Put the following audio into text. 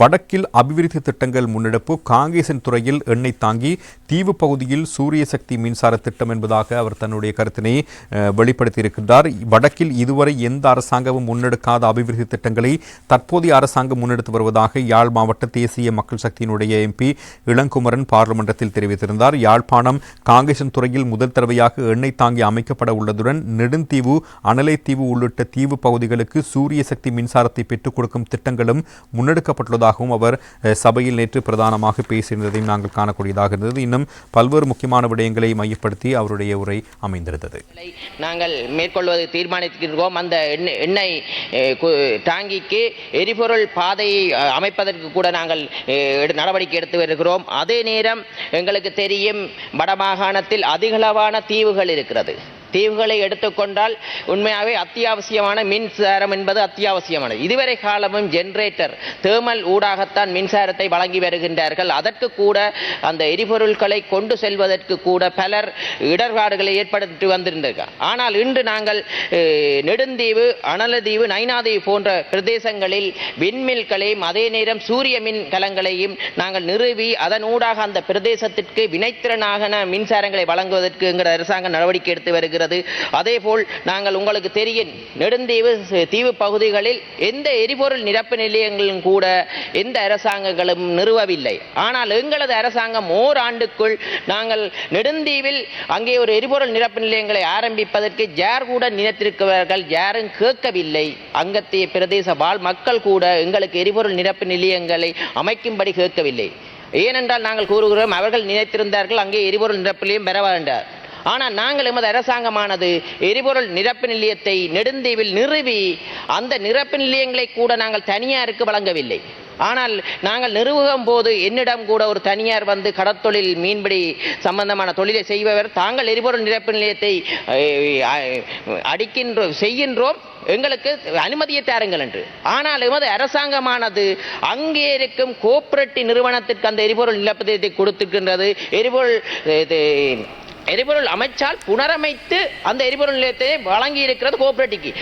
வடக்கில் அபிவிருத்தி திட்டங்கள் முன்னெடுப்பு காங்கேசன் துறையில் எண்ணெய் தாங்கி தீவு பகுதியில் சூரிய சக்தி மின்சார திட்டம் என்பதாக அவர் தன்னுடைய கருத்தினை வெளிப்படுத்தியிருக்கின்றார். வடக்கில் இதுவரை எந்த அரசாங்கமும் முன்னெடுக்காத அபிவிருத்தி திட்டங்களை தற்போதைய அரசாங்கம் முன்னெடுத்து வருவதாக யாழ் மாவட்ட தேசிய மக்கள் சக்தியினுடைய எம்பி இளங்குமரன் பாராளுமன்றத்தில் தெரிவித்திருந்தார். யாழ்ப்பாணம் காங்கேசன் துறையில் முதல் தடவையாக எண்ணெய் தாங்கி அமைக்கப்பட உள்ளதுடன் நெடுந்தீவு அனலைத்தீவு உள்ளிட்ட தீவு பகுதிகளுக்கு சூரிய சக்தி மின்சாரத்தை பெற்றுக் கொடுக்கும் திட்டங்களும் முன்னெடுக்கப்பட்டுள்ளதாகவும் அவர் சபையில் நேற்று பிரதானமாக பேசியிருந்ததையும் நாங்கள் காணக்கூடியதாக இருந்தது. இன்னும் பல்வேறு முக்கியமான விடயங்களை மையப்படுத்தி அவருடைய உரை அமைந்திருந்தது. நாங்கள் மேற்கொள்வது தீர்மானித்திருக்கிறோம். அந்த எண்ணெய் எண்ணெய் டாங்கிக்கு எரிபொருள் பாதையை அமைப்பதற்கு கூட நாங்கள் எடு- நடவடிக்கை எடுத்து வருகிறோம். அதே நேரம் எங்களுக்கு தெரியும் வடமாகாணத்தில் அதிகளவான தீவுகள் இருக்கிறது. தீவுகளை எடுத்துக்கொண்டால் உண்மையாகவே அத்தியாவசியமான மின்சாரம் என்பது அத்தியாவசியமானது. இதுவரை காலமும் ஜென்ரேட்டர் தேர்மல் ஊடாகத்தான் மின்சாரத்தை வழங்கி வருகின்றார்கள். அதற்கு கூட அந்த எரிபொருட்களை கொண்டு செல்வதற்கு கூட பலர் இடர்பாடுகளை ஏற்படுத்தி வந்திருந்தார்கள். ஆனால் இன்று நாங்கள் நெடுந்தீவு அனலதீவு நைனாதீவு போன்ற பிரதேசங்களில் விண்மில்களையும் அதே நேரம் சூரிய மின் கலங்களையும் நாங்கள் நிறுவி அதன் ஊடாக அந்த பிரதேசத்திற்கு வினைத்திறனாக மின்சாரங்களை வழங்குவதற்கு எங்கள் அரசாங்கம் நடவடிக்கை எடுத்து வருகிறது. அதேபோல் நாங்கள் உங்களுக்கு தெரியும் நெடுந்தீவு தீவு பகுதிகளில் எந்த எரிபொருள் நிரப்பு நிலையங்களும் கூட எந்த அரசாங்கங்களும் நிறுவவில்லை. ஆனால் எங்களது அரசாங்கம் ஓராண்டுக்குள் நாங்கள் நெடுந்தீவில் அங்கே ஒரு எரிபொருள் நிரப்பு நிலையங்களை ஆரம்பிப்பதற்கு ஜார் கூட நினைத்திருக்கிறவர்கள் யாரும் கேட்கவில்லை. அங்கத்திய பிரதேச வாழ் மக்கள் கூட எங்களுக்கு எரிபொருள் நிரப்பு நிலையங்களை அமைக்கும்படி கேட்கவில்லை. ஏனென்றால் நாங்கள் கூறுகிறோம் அவர்கள் நினைத்திருந்தார்கள் அங்கே எரிபொருள் நிரப்பிலையும் பெற வேண்டார் ஆனால் நாங்கள் எமது அரசாங்கமானது எரிபொருள் நிரப்பு நிலையத்தை நெடுந்தீவில் நிறுவி அந்த நிரப்பு நிலையங்களை கூட நாங்கள் தனியாருக்கு வழங்கவில்லை. ஆனால் நாங்கள் நிறுவகம் போது என்னிடம் கூட ஒரு தனியார் வந்து கடற்தொழில் மீன்பிடி சம்பந்தமான தொழிலை செய்பவர் தாங்கள் எரிபொருள் நிரப்பு நிலையத்தை அடிக்கின்றோம் செய்கின்றோம். எங்களுக்கு அனுமதியை தாருங்கள் என்று. ஆனால் எமது அரசாங்கமானது அங்கே இருக்கும் கோஆபரேட்டிவ் நிறுவனத்திற்கு அந்த எரிபொருள் நிலப்பதியத்தை கொடுத்திருக்கின்றது. எரிபொருள் இது, எரிபொருள் அமைச்சால் புனரமைத்து அந்த எரிபொருள் நிலையத்தை வழங்கி இருக்கிறது கோஆபரேட்டிவ்க்கு